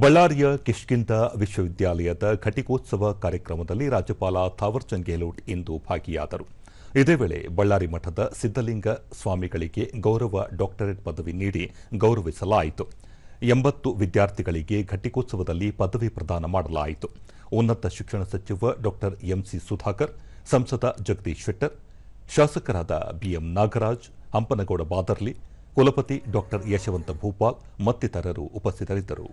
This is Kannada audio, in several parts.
ಬಳ್ಳಾರಿಯ ಕಿಷ್ಕಿಂಧ ವಿಶ್ವವಿದ್ಯಾಲಯದ ಘಟಿಕೋತ್ಸವ ಕಾರ್ಯಕ್ರಮದಲ್ಲಿ ರಾಜ್ಯಪಾಲ ಥಾವರ್ಚಂದ್ ಗೆಹ್ಲೋಟ್ ಇಂದು ಭಾಗಿಯಾದರು. ಇದೇ ವೇಳೆ ಬಳ್ಳಾರಿ ಮಠದ ಸಿದ್ದಲಿಂಗ ಸ್ವಾಮಿಗಳಿಗೆ ಗೌರವ ಡಾಕ್ಟರೇಟ್ ಪದವಿ ನೀಡಿ ಗೌರವಿಸಲಾಯಿತು. ಎಂಬತ್ತು ವಿದ್ಯಾರ್ಥಿಗಳಿಗೆ ಘಟಿಕೋತ್ಸವದಲ್ಲಿ ಪದವಿ ಪ್ರದಾನ ಮಾಡಲಾಯಿತು. ಉನ್ನತ ಶಿಕ್ಷಣ ಸಚಿವ ಡಾಕ್ಟರ್ ಎಂಸಿ ಸುಧಾಕರ್, ಸಂಸದ ಜಗದೀಶ್ ಶೆಟ್ಟರ್, ಶಾಸಕರಾದ ಬಿಎಂ ನಾಗರಾಜ್, ಹಂಪನಗೌಡ ಬಾದರ್ಲಿ, ಕುಲಪತಿ ಡಾಕ್ಟರ್ ಯಶವಂತ ಭೂಪಾಲ್ ಮತ್ತಿತರರು ಉಪಸ್ಥಿತರಿದ್ದರು.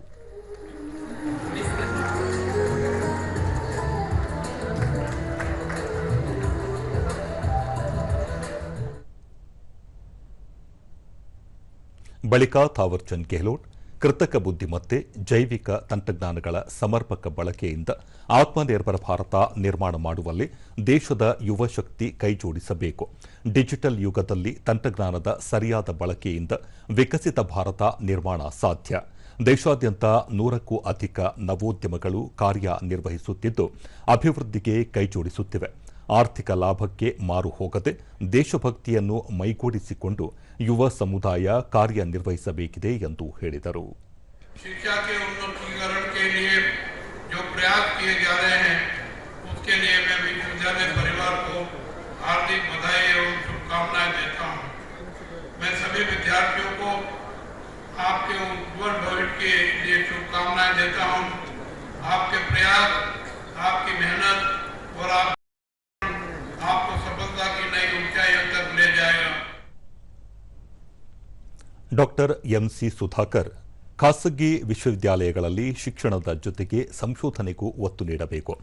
ಬಳಿಕ ಥಾವರ್ಚಂದ್ ಗೆಹ್ಲೋಟ್, ಕೃತಕ ಬುದ್ಧಿಮತ್ತೆ, ಜೈವಿಕ ತಂತ್ರಜ್ಞಾನಗಳ ಸಮರ್ಪಕ ಬಳಕೆಯಿಂದ ಆತ್ಮನಿರ್ಭರ ಭಾರತ ನಿರ್ಮಾಣ ಮಾಡುವಲ್ಲಿ ದೇಶದ ಯುವಶಕ್ತಿ ಕೈಜೋಡಿಸಬೇಕು. ಡಿಜಿಟಲ್ ಯುಗದಲ್ಲಿ ತಂತ್ರಜ್ಞಾನದ ಸರಿಯಾದ ಬಳಕೆಯಿಂದ ವಿಕಸಿತ ಭಾರತ ನಿರ್ಮಾಣ ಸಾಧ್ಯ. ದೇಶಾದ್ಯಂತ ನೂರಕ್ಕೂ ಅಧಿಕ ನವೋದ್ಯಮಗಳು ಕಾರ್ಯನಿರ್ವಹಿಸುತ್ತಿದ್ದು, ಅಭಿವೃದ್ಧಿಗೆ ಕೈಜೋಡಿಸುತ್ತಿವೆ. ಆರ್ಥಿಕ ಲಾಭಕ್ಕೆ ಮಾರು ಹೋಗದೆ ದೇಶಭಕ್ತಿಯನ್ನು ಮೈಗೂಡಿಸಿಕೊಂಡು ಯುವ ಸಮುದಾಯ ಕಾರ್ಯನಿರ್ವಹಿಸಬೇಕಿದೆ ಎಂದು ಹೇಳಿದರು शिक्षा के उन्नतीकरण के लिए जो प्रयास किए जा रहे हैं उसके लिए मैं विश्वविद्यालय परिवार को हार्दिक बधाई एवं शुभकामनाएं देता हूं मैं सभी विद्यार्थियों को आपके उज्जवल भविष्य के लिए शुभकामनाएं देता हूं आपके प्रयास आपकी मेहनत और आप ಡಾಕ್ಟರ್ ಎಂಸಿ ಸುಧಾಕರ್ ಖಾಸಗಿ ವಿಶ್ವವಿದ್ಯಾಲಯಗಳಲ್ಲಿ ಶಿಕ್ಷಣದ ಜೊತೆಗೆ ಸಂಶೋಧನೆಗೂ ಒತ್ತು ನೀಡಬೇಕು.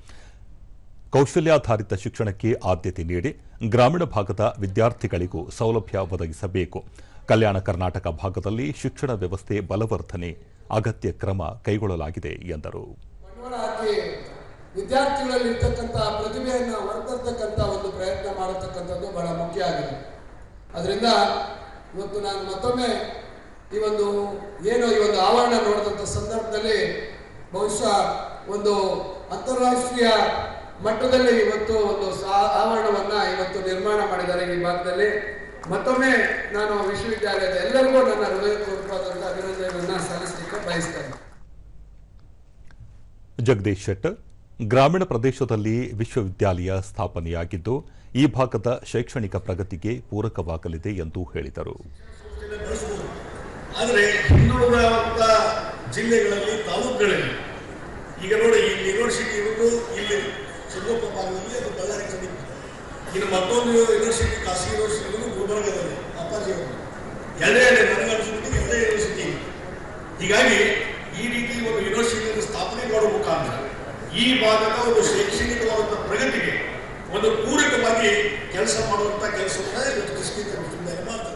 ಕೌಶಲ್ಯಾಧಾರಿತ ಶಿಕ್ಷಣಕ್ಕೆ ಆದ್ಯತೆ ನೀಡಿ ಗ್ರಾಮೀಣ ಭಾಗದ ವಿದ್ಯಾರ್ಥಿಗಳಿಗೂ ಸೌಲಭ್ಯ ಒದಗಿಸಬೇಕು. ಕಲ್ಯಾಣ ಕರ್ನಾಟಕ ಭಾಗದಲ್ಲಿ ಶಿಕ್ಷಣ ವ್ಯವಸ್ಥೆ ಬಲವರ್ಧನೆ ಅಗತ್ಯ ಕ್ರಮ ಕೈಗೊಳ್ಳಲಾಗಿದೆ ಎಂದರು. ಪ್ರತಿಭೆಯನ್ನು ಒಂದು ಪ್ರಯತ್ನ ಮಾಡತಕ್ಕಂಥದ್ದು ಬಹಳ ಮುಖ್ಯ ಆಗಿದೆ. ಅದರಿಂದ ಇವತ್ತು ನಾನು ಮತ್ತೊಮ್ಮೆ ಈ ಒಂದು ಏನು ಈ ಒಂದು ಆವರಣ ನೋಡಿದಂಥ ಸಂದರ್ಭದಲ್ಲಿ ಬಹುಶಃ ಒಂದು ಅಂತಾರಾಷ್ಟ್ರೀಯ ಮಟ್ಟದಲ್ಲಿ ಇವತ್ತು ಒಂದು ಆವರಣವನ್ನು ಇವತ್ತು ನಿರ್ಮಾಣ ಮಾಡಿದ್ದಾರೆ ಈ ಭಾಗದಲ್ಲಿ. ಮತ್ತೊಮ್ಮೆ ನಾನು ವಿಶ್ವವಿದ್ಯಾಲಯದ ಎಲ್ಲರಿಗೂ ನನ್ನ ಹೃದಯಪೂರ್ವಕವಾದಂಥ ಅಭಿನಂದನೆಗಳನ್ನ ಸಲ್ಲಿಸಲಿಕ್ಕೆ ಬಯಸ್ತೇನೆ. ಜಗದೀಶ್ ಶೆಟ್ಟರ್. ಗ್ರಾಮೀಣ ಪ್ರದೇಶದಲ್ಲಿ ವಿಶ್ವವಿದ್ಯಾಲಯ ಸ್ಥಾಪನೆಯಾಗಿದ್ದು, ಈ ಭಾಗದ ಶೈಕ್ಷಣಿಕ ಪ್ರಗತಿಗೆ ಪೂರಕವಾಗಲಿದೆ ಎಂದು ಹೇಳಿದರು. ಆದರೆ ಹಿಂದುಳಿದ ಜಿಲ್ಲೆಗಳಲ್ಲಿ ತಾಲೂಕುಗಳಲ್ಲಿ, ಈಗ ನೋಡಿ ಇಲ್ಲಿ ಯೂನಿವರ್ಸಿಟಿ ಇರುವುದು ಇಲ್ಲಿ ಶಿವಮೊಗ್ಗ ಭಾಗದಲ್ಲಿ ಅದು ಬಳ್ಳಾರಿ ಸಮೀಪ. ಇನ್ನು ಮತ್ತೊಂದು ಯೂನಿವರ್ಸಿಟಿ ಖಾಸಗಿ ಯೂನಿವರ್ಸಿಟಿ ಗುಲ್ಬರ್ಗದಲ್ಲಿ, ಅಪ್ಪಾಜಿ ಅವರು. ಎರಡೇ ಎರಡೇ ಅನಿಸುತ್ತೆ ಎರಡೇ ಯೂನಿವರ್ಸಿಟಿ ಹೀಗಾಗಿ ಈ ರೀತಿ ಒಂದು ಯೂನಿವರ್ಸಿಟಿಯನ್ನು ಸ್ಥಾಪನೆ ಮಾಡುವ ಮುಖಾಂತರ ಈ ಭಾಗದ ಒಂದು ಶೈಕ್ಷಣಿಕವಾದಂಥ ಪ್ರಗತಿಗೆ ಒಂದು ಪೂರಕವಾಗಿ ಕೆಲಸ ಮಾಡುವಂಥ ಕೆಲಸವನ್ನ ಇವತ್ತು ಕೃಷಿ ಮಾಡ್ತಾರೆ